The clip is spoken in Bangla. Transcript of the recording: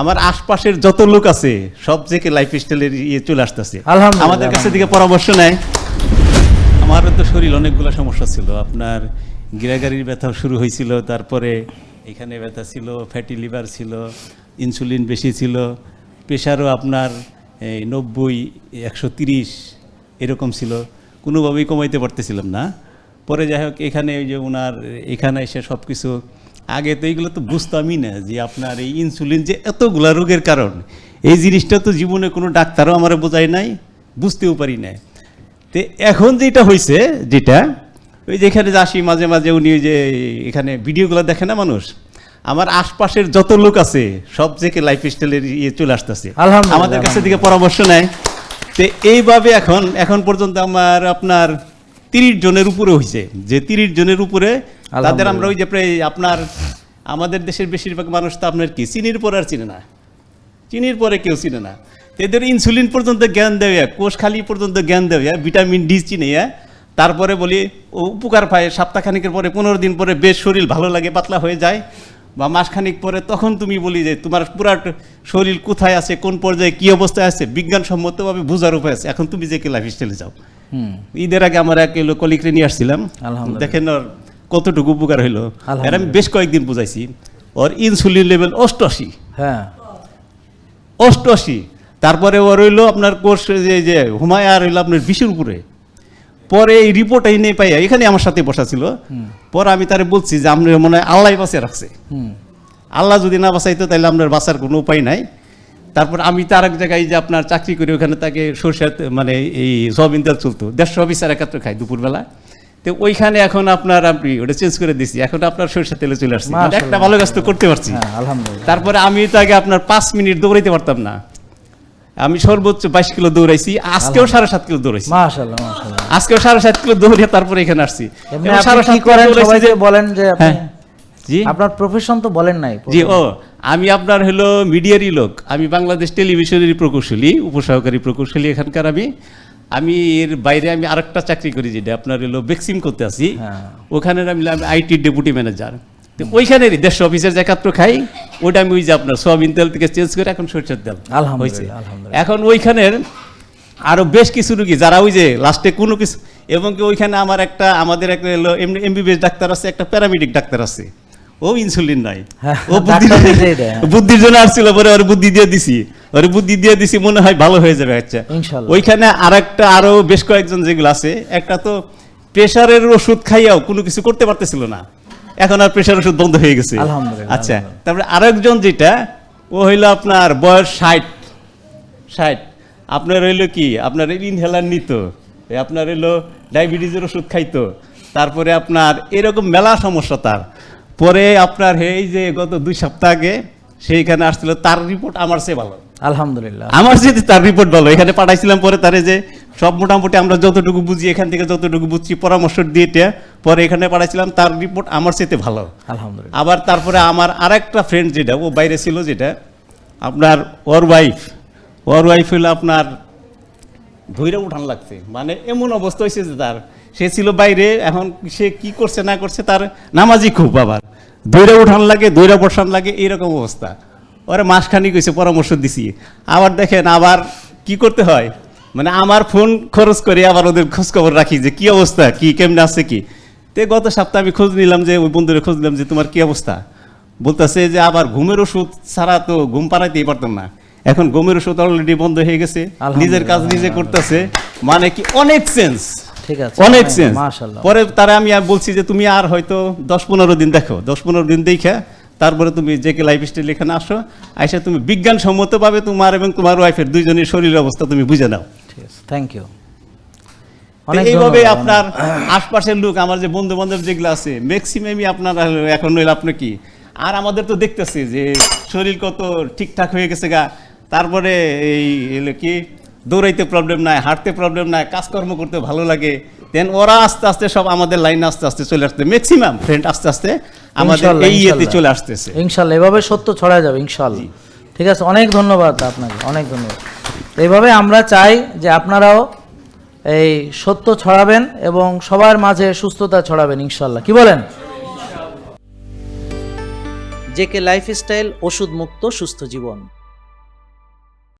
আমার আশপাশের যত লোক আছে সব থেকে লাইফ স্টাইলের ইয়ে চলে আসতেছে। আমাদের কাছে দিকে পরামর্শ নেয়। আমার তো শরীর অনেকগুলো সমস্যা ছিল। আপনার গিরাগারির ব্যথা শুরু হয়েছিল তারপরে এখানে ব্যথা ছিল ফ্যাটি লিভার ছিল ইনসুলিন বেশি ছিল প্রেশারও আপনার এই নব্বই একশো তিরিশ এরকম ছিল। কোনোভাবেই কমাইতে পারতেছিলাম না। পরে যাই হোক এখানে ওই যে ওনার এখানে এসে সব কিছু আগে তো এইগুলো তো বুঝতামই না যে আপনার এই ইনসুলিন যে এতগুলা রোগের কারণ এই জিনিসটা তো জীবনে কোনো ডাক্তারও আমার বোঝায় নাই বুঝতেও পারি নাই। তো এখন যেটা হয়েছে যেটা ওই যেখানে আসি মাঝে মাঝে উনি ওই যে এখানে ভিডিওগুলো দেখে না মানুষ? আমার আশপাশের যত লোক আছে সব থেকে লাইফ স্টাইলের ইয়ে চলে আসতেছে। আমাদের কাছে দিকে পরামর্শ নেয় তো এইভাবে এখন এখন পর্যন্ত আমার আপনার তিরিশ জনের উপরে হয়েছে যে তিরিশ জনের উপরে তাদের আমরা ওই যে প্রায় আপনার আমাদের দেশের বেশিরভাগ মানুষ তো আপনার কি? চিনির পর আর চিনে না। চিনির পরে কেউ চিনে না। এদের ইনসুলিন পর্যন্ত জ্ঞান দেবে কোষখালি পর্যন্ত জ্ঞান দেবে ভিটামিন ডি চিনে তারপরে বলি ও উপকার পায় সপ্তাহখানিকের পরে পনেরো দিন পরে বেশ শরীর ভালো লাগে পাতলা হয়ে যায়। বা মাসখানিক পরে তখন তুমি বলি যে তোমার পুরা শরীর কোথায় আছে কোন পর্যায়ে কী অবস্থায় আছে? বিজ্ঞানসম্মতভাবে বোঝার উপায় আছে। এখন তুমি যে কে লাইফ স্টাইলে যাও। ঈদের আগে আমার এক এলো কলিগরে নিয়ে আসছিলাম। দেখেন ওর কতটুকু উপকার হইল? এর আমি বেশ কয়েকদিন বুঝাইছি। ওর ইনসুলিন লেভেল অষ্টআশি। হ্যাঁ। অষ্টআশি। তারপরে ও রইল আপনার কোর্স যে যে হুমায়া রইল আপনার বিশের উপরে পরে এই রিপোর্ট এই নিয়ে পাইয়া এখানে আমার সাথে বসা ছিল। পরে আমি তারে বলছি যে আপনি মনে হয় আল্লাহ বাঁচিয়ে রাখছে। আল্লাহ যদি না বাঁচাইতো তাহলে আপনার বাঁচার কোনো উপায় নাই। তারপর আমি তার এক জায়গায় যে আপনার চাকরি করি ওখানে তাকে সরষের তে- মানে এই সয়াবিন তেল চলতো। দেড়শো অফিসার একাত্র খাই দুপুরবেলা। তো ওইখানে এখন আপনার আপনি ওটা চেঞ্জ করে দিছি। এখন আপনার সরষের তেলে চলে আসছে। একটা ভালো কাজ তো করতে পারছি। হ্যাঁ তারপরে আমি তো আগে আপনার পাঁচ মিনিট দৌড়াইতে পারতাম না। আমি সর্বোচ্চ বাইশ কিলো দৌড়াইছি আজকেও সাড়ে সাত কিলো দৌড়াইছি। আজকেও সাড়ে সাত কিলো দৌড়িয়ে তারপরে এখানে আসছি। বলেন যে হ্যাঁ। জি? আপনার প্রফেশন তো বলেন নাই জি ও। আমি আপনার হলো মিডিয়ারই লোক। আমি বাংলাদেশ টেলিভিশনেরই প্রকৌশলী উপসহকারী প্রকৌশলী এখানকার আমি। আমি এর বাইরে আমি আরেকটা চাকরি করি যেটা আপনার হলো বেক্সিম করতে আছি হ্যাঁ। ওখানে আমি আইটি ডেপুটি ম্যানেজার। তো ওইখানেরই দেড়শো অফিসের যে একাত্র খাই ওটা আমি ওই যে আপনার সোয়াবিন তেল থেকে চেঞ্জ করে এখন সরষের তেল হয়েছে। এখন ওইখানের আরও বেশ কিছু রুগী যারা ওই যে লাস্টে কোনো কিছু এবং কি ওইখানে আমার একটা আমাদের একটা এমবিবিএস ডাক্তার আছে একটা প্যারামেডিক ডাক্তার আছে। ও ইনসুলিন নাই। হ্যাঁ, ও বুদ্ধি দেয়। বুদ্ধির জন্য আসছিল পরে ওর বুদ্ধি দিয়ে দিছি। ওর বুদ্ধি দিয়ে দিছি মনে হয় ভালো হয়ে যাবে আচ্ছা। ওইখানে আরেকটা আরও বেশ কয়েকজন যেগুলো আছে একটা তো প্রেশারের ওষুধ খাইয়াও কোনো কিছু করতে পারতেছিল না। এখন আর প্রেশার ওষুধ বন্ধ হয়ে গেছে। আলহামদুলিল্লাহ, আচ্ছা তারপরে আরেকজন যেটা ও হইল আপনার বয়স ষাট। ষাট। আপনার হইল কি? আপনার ইনহেলার নিত আপনার হইল ডায়াবেটিসের ওষুধ খাইতো। তারপরে আপনার এরকম মেলা সমস্যা তার। পরে আপনার এই যে গত দুই সপ্তাহ আগে সেইখানে আসছিল তার রিপোর্ট আমার চেয়ে ভালো। আলহামদুলিল্লাহ। আমার সাথে তার রিপোর্ট ভালো। এখানে পাঠাইছিলাম পরে তারে যে সব মোটামুটি আমরা যতটুকু বুঝি এখান থেকে যতটুকু বুঝছি পরামর্শ দিয়ে পরে এখানে পাঠাইছিলাম তার রিপোর্ট আমার সাথে ভালো। আলহামদুলিল্লাহ। আবার তারপরে আমার আরেকটা ফ্রেন্ড যেটা ও বাইরে ছিল যেটা আপনার ওর ওয়াইফ ওর ওয়াইফ হলো আপনার ধৈর্য উঠান লাগছে। মানে এমন অবস্থা হয়েছে যে তার, সে ছিল বাইরে, এখন সে কি করছে না করছে তার নামাজি খুব আবার দৈরা উঠান লাগে, দৈরা বসান লাগে, এইরকম অবস্থা। ওরা মাসখানি কইছে পরামর্শ দিছি। আবার দেখেন, আবার কি করতে হয়? মানে আমার ফোন খরচ করে আবার ওদের খোঁজ খবর রাখি যে কি অবস্থা, কি কেমনে আছে কি। তে গত সপ্তাহে আমি খোঁজ নিলাম যে, ওই বন্ধুরে খোঁজ নিলাম যে, তোমার কি অবস্থা? বলতেছে যে, আবার ঘুমের ওষুধ ছাড়া তো ঘুম পাড়াইতেই পারতাম না। এখন ঘুমের ওষুধ অলরেডি বন্ধ হয়ে গেছে। নিজের কাজ নিজে করতেছে। মানে কি অনেক সেন্স ঠিক আছে অনেক সেন্স পরে তারা আমি আর বলছি যে তুমি আর হয়তো দশ পনেরো দিন দেখো। দশ পনেরো দিন দেখে তারপরে তুমি যে কে লাইফ স্টাইল এখানে আসো। আইসা তুমি বিজ্ঞানসম্মতভাবে তোমার এবং তোমার ওয়াইফের দুইজনের শরীরের অবস্থা তুমি বুঝে নাও। ঠিক আছে থ্যাংক ইউ এইভাবে আপনার আশপাশের লোক আমার যে বন্ধু বান্ধব যেগুলো আছে ম্যাক্সিমামই আপনার এখন হইল আপনি কি? আর আমাদের তো দেখতেছি যে শরীর কত ঠিকঠাক হয়ে গেছে গা। তারপরে এই কি দৌড়াইতে প্রবলেম নাই হাঁটতে প্রবলেম নাই কাজকর্ম করতে ভালো লাগে। দেন ওরা আস্তে আস্তে সব আমাদের লাইনে আস্তে আস্তে চলে আসতে ম্যাক্সিমাম ফ্রেন্ড আস্তে আস্তে আমাদের এই ইয়েতে চলে আসতেছে। ইনশাল্লাহ এভাবে সত্য ছড়া যাবে ইনশাল্লাহ। ঠিক আছে অনেক ধন্যবাদ আপনাকে অনেক ধন্যবাদ। এইভাবে আমরা চাই যে আপনারাও এই সত্য ছড়াবেন এবং সবার মাঝে সুস্থতা ছড়াবেন ইনশাল্লাহ। কি বলেন? জেকে লাইফস্টাইল ওষুধ মুক্ত সুস্থ জীবন।